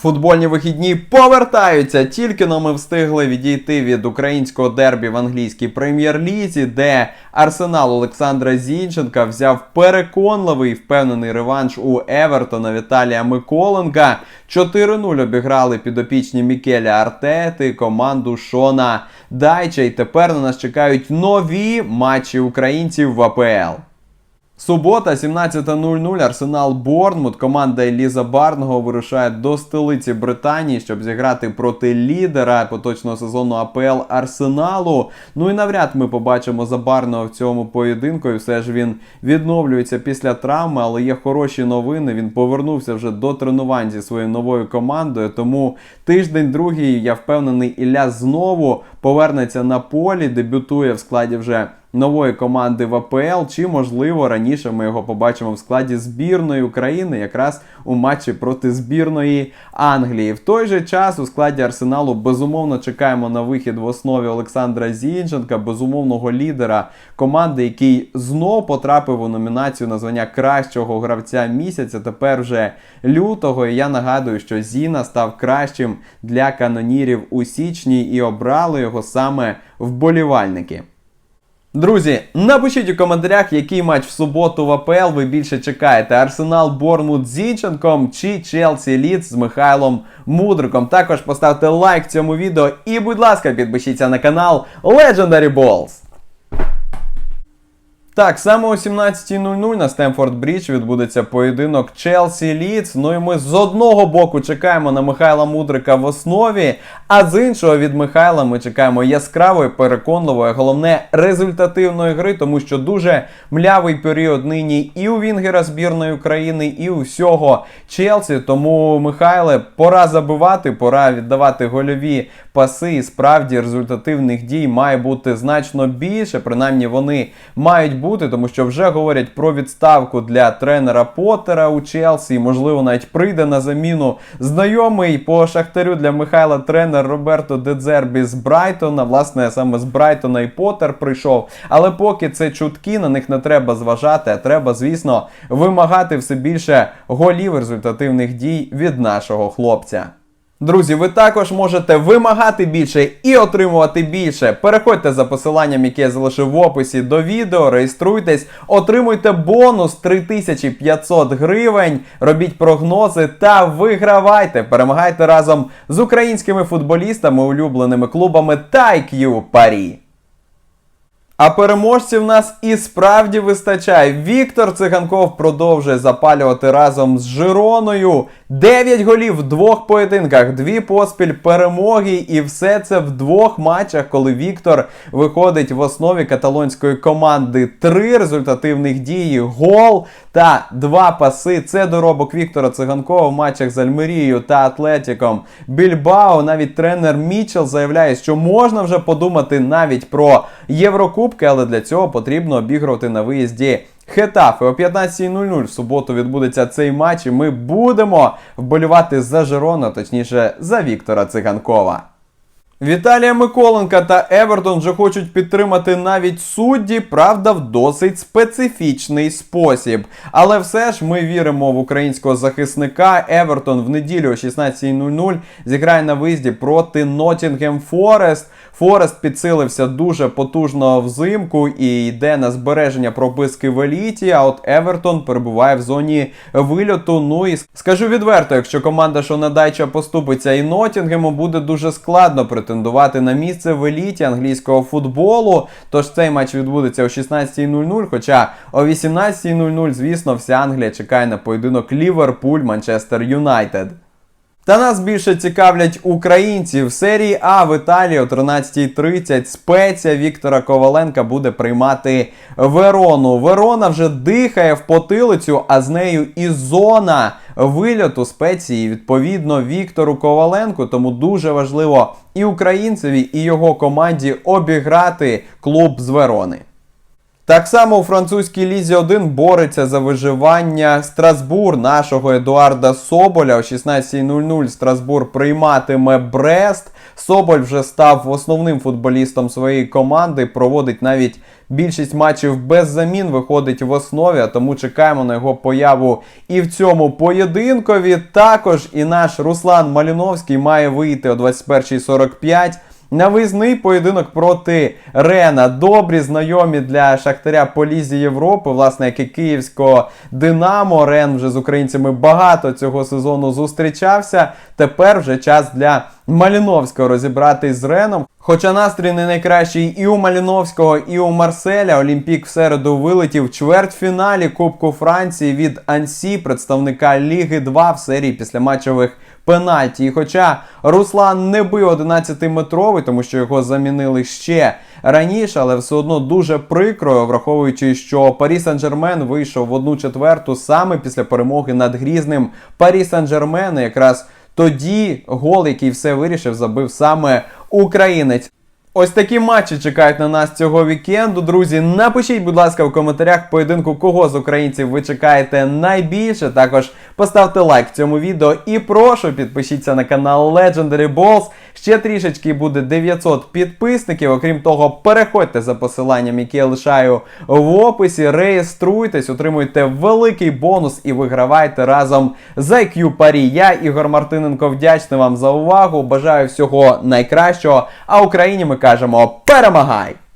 Футбольні вихідні повертаються. Тільки но ми встигли відійти від українського дербі в англійській прем'єр-лізі, де арсенал Олександра Зінченка взяв переконливий впевнений реванш у Евертона Віталія Миколенка. 4-0 обіграли підопічні Мікеля Артети, команду Шона Дайча. І тепер на нас чекають нові матчі українців в АПЛ. Субота, 17.00, Арсенал Борнмут. Команда Еліза Барного вирушає до столиці Британії, щоб зіграти проти лідера поточного сезону АПЛ Арсеналу. Ну і навряд ми побачимо Забарного в цьому поєдинку. І все ж він відновлюється після травми, але є хороші новини. Він повернувся вже до тренувань зі своєю новою командою. Тому тиждень другий, я впевнений, Ілля знову повернеться на полі, дебютує в складі вже нової команди в АПЛ, чи можливо раніше ми його побачимо в складі збірної України, якраз у матчі проти збірної Англії. В той же час у складі Арсеналу безумовно чекаємо на вихід в основі Олександра Зінченка, безумовного лідера команди, який знов потрапив у номінацію на звання кращого гравця місяця. Тепер вже лютого. І я нагадую, що Зіна став кращим для канонірів у січні і обрали його саме вболівальники. Друзі, напишіть у коментарях, який матч в суботу в АПЛ ви більше чекаєте: Арсенал Борнмут з Зінченком чи Челсі Ліц з Михайлом Мудриком. Також поставте лайк цьому відео і, будь ласка, підпишіться на канал Legendary Balls. Так, саме о 17.00 на Стемфорд Брідж відбудеться поєдинок Челсі Ліц. Ну і ми з одного боку чекаємо на Михайла Мудрика в основі, а з іншого від Михайла ми чекаємо яскравої, переконливої, головне результативної гри, тому що дуже млявий період нині і у Вінгера збірної України, і у всього Челсі. Тому Михайле, пора забивати, пора віддавати гольові паси. І справді результативних дій має бути значно більше. Принаймні вони мають бути, тому що вже говорять про відставку для тренера Поттера у Челсі. Можливо, навіть прийде на заміну знайомий по шахтарю для Михайла тренер Роберто Дедзербі з Брайтона. Власне, саме з Брайтона і Поттер прийшов. Але поки це чутки, на них не треба зважати, а треба, звісно, вимагати все більше голів результативних дій від нашого хлопця. Друзі, ви також можете вимагати більше і отримувати більше. Переходьте за посиланням, яке я залишив в описі до відео, реєструйтесь, отримуйте бонус 3500 гривень, робіть прогнози та вигравайте. Перемагайте разом з українськими футболістами, улюбленими клубами та IQ Парі. А переможців нас і справді вистачає. Віктор Циганков продовжує запалювати разом з Жироною. 9 голів в двох поєдинках, дві поспіль перемоги, і все це в двох матчах, коли Віктор виходить в основі каталонської команди. Три результативних дії, гол та два паси. Це доробок Віктора Циганкова в матчах з Альмерією та Атлетіком. Більбао. Навіть тренер Мічел заявляє, що можна вже подумати навіть про Єврокубки, але для цього потрібно обігрувати на виїзді. Хетафи о 15.00 в суботу відбудеться цей матч, і ми будемо вболівати за Жерона, точніше за Віктора Циганкова. Віталія Миколенка та Евертон вже хочуть підтримати навіть судді, правда, в досить специфічний спосіб. Але все ж ми віримо в українського захисника. Евертон в неділю о 16.00 зіграє на виїзді проти Нотінгем Форест. Форест підсилився дуже потужно взимку і йде на збереження прописки в еліті. А от Евертон перебуває в зоні вильоту. Ну і скажу відверто, якщо команда Шонадайча поступиться і Нотінгему, буде дуже складно претендувати на місце в еліті англійського футболу. Тож цей матч відбудеться о 16.00. Хоча о 18.00, звісно, вся Англія чекає на поєдинок Ліверпуль Манчестер Юнайтед. Та нас більше цікавлять українці в серії А в Італії о 13.30 спеція Віктора Коваленка буде приймати Верону. Верона вже дихає в потилицю, а з нею і зона вильоту спеції відповідно Віктору Коваленку. Тому дуже важливо і українцеві, і його команді обіграти клуб з Верони. Так само у французькій лізі 1 бореться за виживання Страсбур нашого Едуарда Соболя. О 16.00 Страсбур прийматиме Брест. Соболь вже став основним футболістом своєї команди, проводить навіть більшість матчів без замін виходить в основі, а тому чекаємо на його появу і в цьому поєдинкові. Також і наш Руслан Маліновський має вийти о 21.45 на виїзний поєдинок проти Рена. Добрі знайомі для Шахтаря по Лізі Європи, власне, як і київського Динамо. Рен вже з українцями багато цього сезону зустрічався. Тепер вже час для Маліновського розібратись з Реном. Хоча настрій не найкращий і у Маліновського, і у Марселя. Олімпік в середу вилетів в чвертьфіналі Кубку Франції від Ансі, представника Ліги 2 в серії післяматчевих пенальті. І хоча Руслан не бив 11-метровий, тому що його замінили ще раніше, але все одно дуже прикро, враховуючи, що Парі Сен-Жермен вийшов в одну четверту саме після перемоги над грізним Парі Сен-Жермен. Якраз тоді гол, який все вирішив, забив саме українець. Ось такі матчі чекають на нас цього вікенду. Друзі, напишіть, будь ласка, в коментарях поєдинку, кого з українців ви чекаєте найбільше. Також поставте лайк цьому відео і прошу підпишіться на канал Legendary Balls. Ще трішечки буде 900 підписників. Окрім того, переходьте за посиланням, яке я лишаю в описі. Реєструйтесь, отримуйте великий бонус і вигравайте разом з IQ Парі. Я Ігор Мартиненко вдячний вам за увагу. Бажаю всього найкращого. А Україні ми кажемо перемагай!